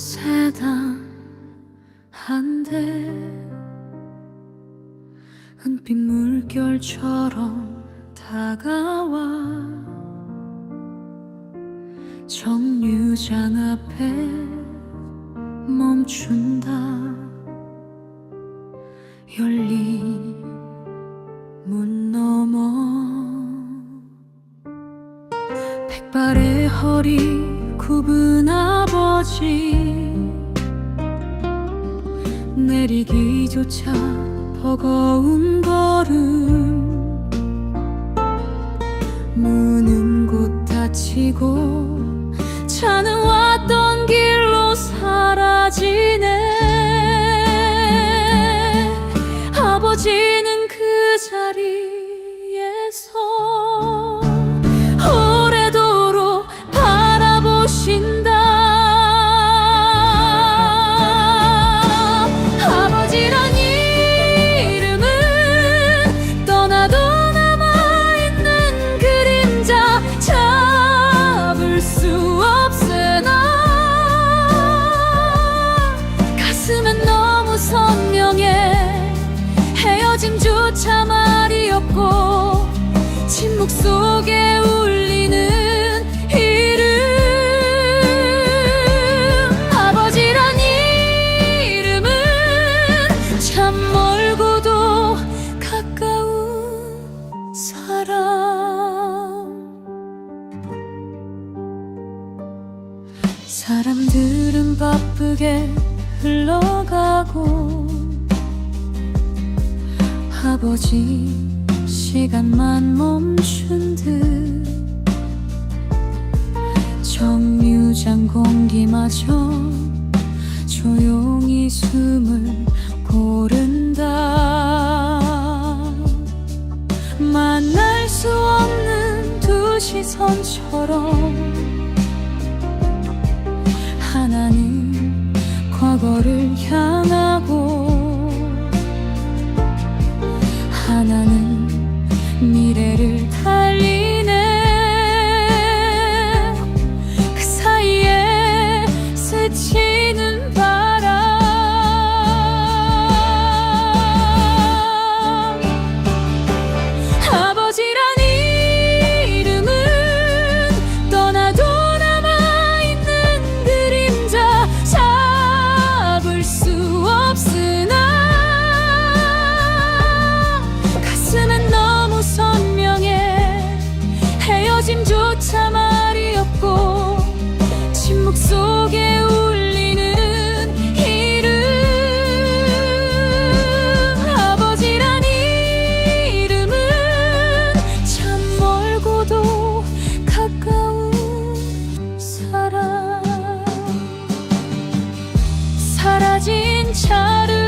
습세다 한데 은빛 물결처럼 다가와 정류장 앞에 멈춘다. 열린 문 너머 백발의 허리 굽은 아버지 내리기조차 버거운 걸음. 문은 곧 닫히고 차는 왔던 길로 사라지네. 아버지는 침묵 속에 울리는 이름. 아버지란 이름은 참 멀고도 가까운 사람. 사람들은 바쁘게 흘러가고 아버지 시간만 멈춘 듯 정류장 공기마저 조용히 숨을 고른다. 만날 수 없는 두 시선처럼 하나는 과거를 향하고 사라진 차를